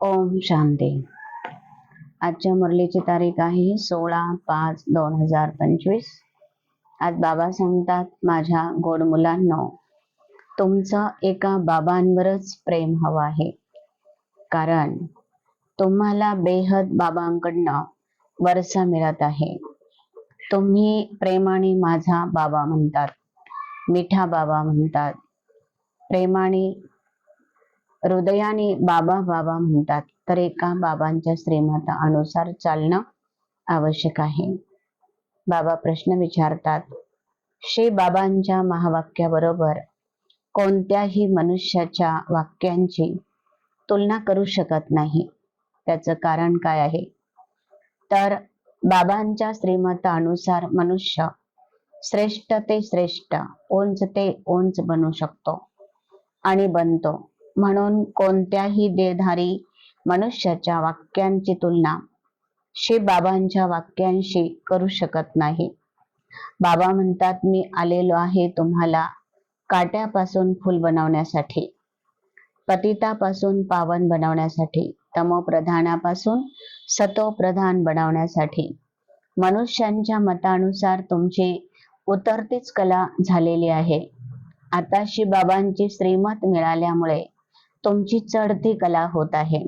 ओम शांती. आजच्या मुरलीची तारीख आहे सोळा पाच दोन हजार पंचवीस. आज बाबा सांगतात माझ्या गोड मुलांनो तुमचं एका बाबांवरच प्रेम हवं आहे. कारण तुम्हाला बेहद बाबांकडनं वरसा मिळत आहे. तुम्ही प्रेमाने माझा बाबा म्हणतात मिठा बाबा म्हणतात. प्रेमाने हृदयाने बाबा बाबा म्हणतात तर एका बाबांच्या श्रीमता अनुसार चालणं आवश्यक आहे. बाबा प्रश्न विचारतात श्री बाबांच्या महावाक्याबरोबर कोणत्याही मनुष्याच्या वाक्यांची तुलना करू शकत नाही. त्याचं कारण काय आहे? तर बाबांच्या श्रीमतानुसार मनुष्य श्रेष्ठ ते श्रेष्ठ उंच ते उंच बनू शकतो आणि बनतो. म्हणून कोणत्याही देधारी मनुष्याच्या वाक्यांची तुलना शिव बाबांच्या वाक्यांशी करू शकत नाही. बाबा म्हणतात मी आलेलो आहे तुम्हाला काट्यापासून फुल बनवण्यासाठी पतितापासून पावन बनवण्यासाठी तमोप्रधानापासून सतोप्रधान बनवण्यासाठी. मनुष्यांच्या मतानुसार तुमची उतरतीच कला झालेली आहे. आता श्री बाबांची श्रीमत मिळाल्यामुळे तुमची चढती कला होत आहे.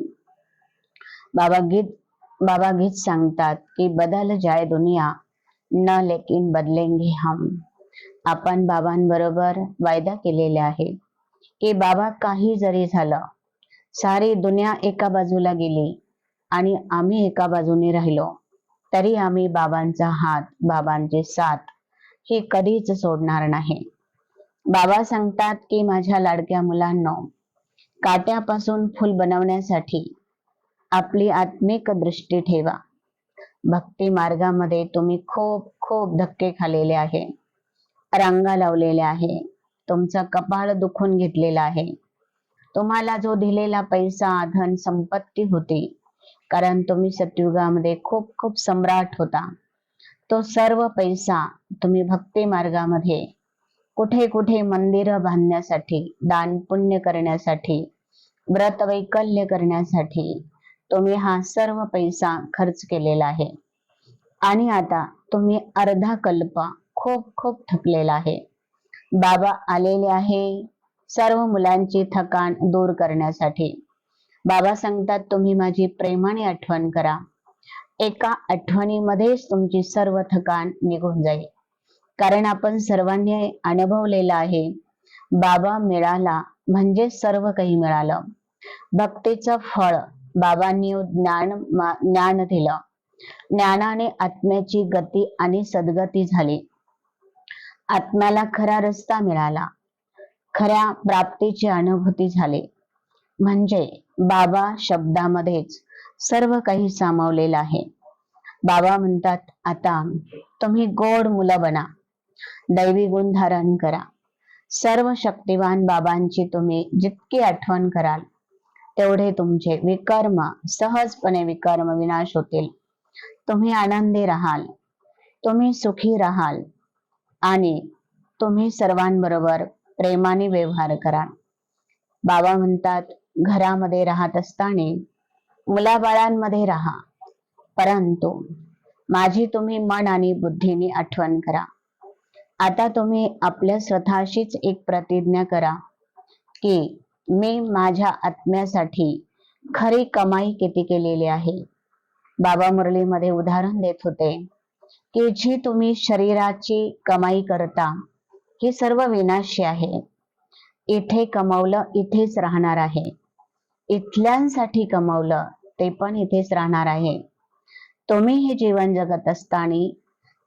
बाबा गीत बाबा गीत सांगतात की बदल जाय दुनिया न लेकिन बदलेंगे हम. आपण बाबांबरोबर वायदा केलेले आहे की बाबा काही जरी झालं सारी दुनिया एका बाजूला गेली आणि आम्ही एका बाजूने राहिलो तरी आम्ही बाबांचा हात बाबांचे साथ ही कधीच सोडणार नाही. बाबा सांगतात की माझ्या लाडक्या मुलांनो काट्यापासून फुल बनवण्यासाठी आपली आत्मिक दृष्टी ठेवा. भक्ती मार्गामध्ये तुम्ही खूप खूप धक्के खालेले आहे. रांगा लावलेल्या आहे. तुमचा कपाळ दुखून घेतलेला आहे. तुम्हाला जो दिलेला पैसा धन संपत्ती होती कारण तुम्ही सतयुगामध्ये खूप खूप सम्राट होता. तो सर्व पैसा तुम्ही भक्ती मार्गामध्ये कुठे कुठे मंदिर बांधण्यासाठी दान पुण्य करण्यासाठी व्रत वैकल्य करण्यासाठी तुम्ही हा सर्व पैसा खर्च केलेला आहे. आणि आता तुम्ही अर्धा कल्प खूप खूप थकलेला आहे. बाबा आलेले आहे सर्व मुलांची थकान दूर करण्यासाठी. बाबा सांगतात तुम्ही माझी प्रेमाने आठवण करा. एका आठवणीमध्येच तुमची सर्व थकान निघून जाईल. कारण आपण सर्वांनी अनुभवलेलं आहे. बाबा मिळाला म्हणजे सर्व काही मिळालं. भक्तीचं फळ बाबांनी ज्ञान ज्ञान दिलं. ज्ञानाने आत्म्याची गती आणि सद्गती झाली. आत्म्याला खरा रस्ता मिळाला. खऱ्या प्राप्तीची अनुभूती झाली. म्हणजे बाबा शब्दामध्येच सर्व काही सामावलेलं आहे. बाबा म्हणतात आता तुम्ही गोड मुलं बना. दैवी गुण धारण करा. सर्व शक्तिवान बाबांची तुम्ही जितकी आठवण कराल तेवढे तुमचे विकर्म सहजपणे विकर्म विनाश होतील. तुम्ही आनंदी राहाल तुम्ही सुखी राहाल आणि तुम्ही सर्वांबरोबर प्रेमाने व्यवहार करा बाबा म्हणतात घरामध्ये राहत असताना मुलाबाळांमध्ये राहा परंतु माझी तुम्ही मन आणि बुद्धीने आठवण करा. आता तुम्ही आपल्या स्वतःशीच एक प्रतिज्ञा करा की मी माझ्या आत्म्यासाठी खरी कमाई किती केलेली आहे. बाबा मुरलीमध्ये उदाहरण देत होते की जी तुम्ही शरीराची कमाई करता ही सर्व विनाशी आहे. इथे कमवलं इथेच राहणार आहे. इथल्यांसाठी कमवलं ते पण इथेच राहणार आहे. तुम्ही हे जीवन जगत असताना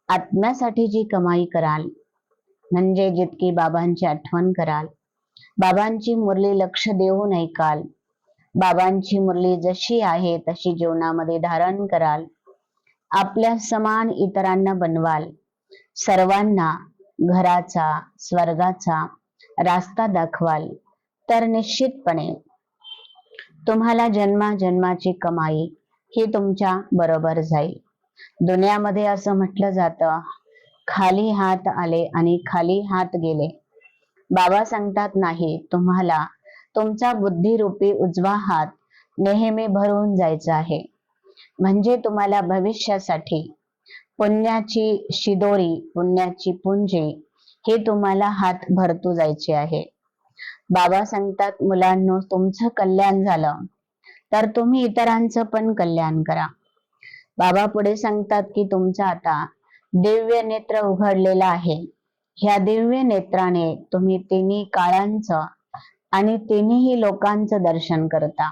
आत्म्यासाठी जी कमाई कराल म्हणजे जितकी बाबांची आठवण कराल. बाबांची मुरली लक्ष देऊन ऐकाल. बाबांची मुरली जशी आहे तशी जीवनामध्ये धारण कराल. आपल्या समान इतरांना बनवाल. सर्वांना घराचा स्वर्गाचा रास्ता दाखवाल. तर निश्चितपणे तुम्हाला जन्मा जन्माची कमाई ही तुमच्या बरोबर जाईल. दुनियामध्ये असं म्हटलं जातं खाली हात आले आणि खाली हात गेले. बाबा सांगतात नाही तुम्हाला तुमचा बुद्धिरूपी उजवा हात नेहमी भरून जायचं आहे. म्हणजे तुम्हाला भविष्यासाठी पुण्याची शिदोरी पुण्याची पुंजी हे तुम्हाला हात भरतू जायचे आहे. बाबा सांगतात मुलांनो तुमचं कल्याण झालं तर तुम्ही इतरांचं पण कल्याण करा. बाबा पुढे सांगतात की तुमचं आता दिव्य नेत्र उघडलेलं आहे. ह्या दिव्य नेत्राने तुम्ही तिन्ही काळांचं आणि तिन्ही लोकांचं दर्शन करता.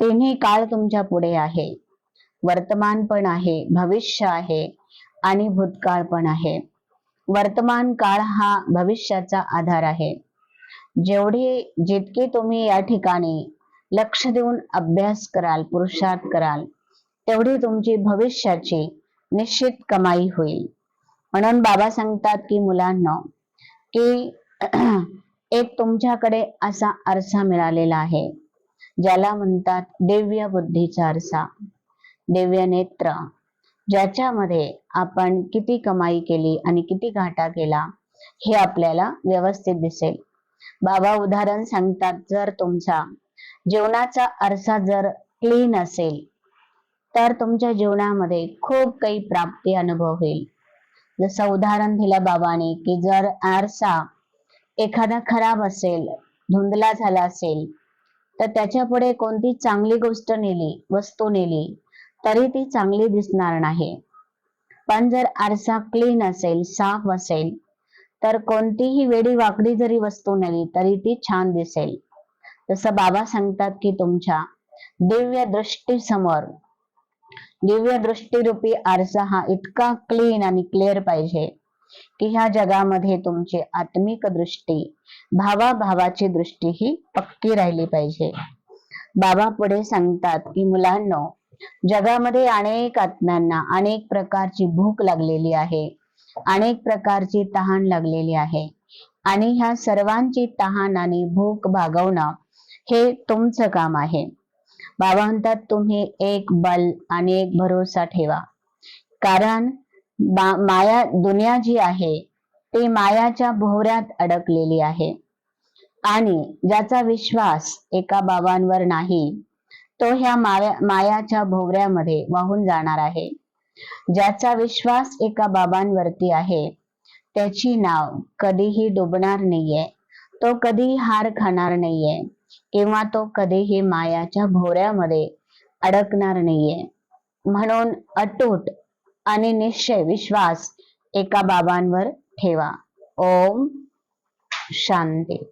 तिन्ही काळ तुमच्यापुढे आहे. वर्तमान पण आहे भविष्य आहे आणि भूतकाळ पण आहे. वर्तमान काळ हा भविष्याचा आधार आहे. जेवढी जितकी तुम्ही या ठिकाणी लक्ष देऊन अभ्यास कराल पुरुषार्थ कराल तेवढी तुमची भविष्याची निश्चित कमाई होईल. म्हणून बाबा सांगतात की मुलांना की एक तुमच्याकडे असा आरसा मिळालेला आहे ज्याला म्हणतात दिव्य बुद्धीचा आरसा दिव्य नेत्र ज्याच्यामध्ये आपण किती कमाई केली आणि किती घाटा केला हे आपल्याला व्यवस्थित दिसेल. बाबा उदाहरण सांगतात जर तुमचा जीवनाचा आरसा जर क्लीन असेल तर तुमच्या जीवनामध्ये खूप काही प्राप्ती अनुभव होईल. जसं उदाहरण दिलं बाबाने की जर आरसा एखादा खराब असेल धुंदला झाला असेल तर त्याच्या पुढे कोणती चांगली गोष्ट नेली वस्तू नेली तरी ती चांगली दिसणार नाही. पण जर आरसा क्लीन असेल साफ असेल तर कोणतीही वेडी वाकडी जरी वस्तू नेली तरी ती छान दिसेल. जसं बाबा सांगतात की तुमच्या दिव्य दृष्टी समोर दिव्य दृष्टीरूपी आरसा हा इतका क्लीन आणि क्लिअर पाहिजे की ह्या जगामध्ये तुमची आत्मिक दृष्टी भावाभावाची दृष्टी ही पक्की राहिली पाहिजे. बाबा पुढे सांगतात की मुलांनो जगामध्ये अनेक आत्म्यांना अनेक प्रकारची भूक लागलेली आहे अनेक प्रकारची तहान लागलेली आहे आणि ह्या सर्वांची तहान आणि भूक भागवणं हे तुमचं काम आहे. बाबा म्हणतात तुम्ही एक बल आणि एक भरोसा ठेवा. कारण माया दुनिया जी आहे ती मायाच्या भोवऱ्यात अडकलेली आहे. आणि ज्याचा विश्वास एका बाबांवर नाही तो ह्या माया मायाच्या भोवऱ्यामध्ये वाहून जाणार आहे. ज्याचा विश्वास एका बाबांवरती आहे त्याची नाव कधीही डुबणार नाहीये. तो कधी हार खाणार नाहीये. किंवा तो कधीही मायाच्या भोऱ्यामध्ये अडकणार नाहीये. म्हणून अटूट आणि निश्चय विश्वास एका बाबांवर ठेवा. ओम शांती.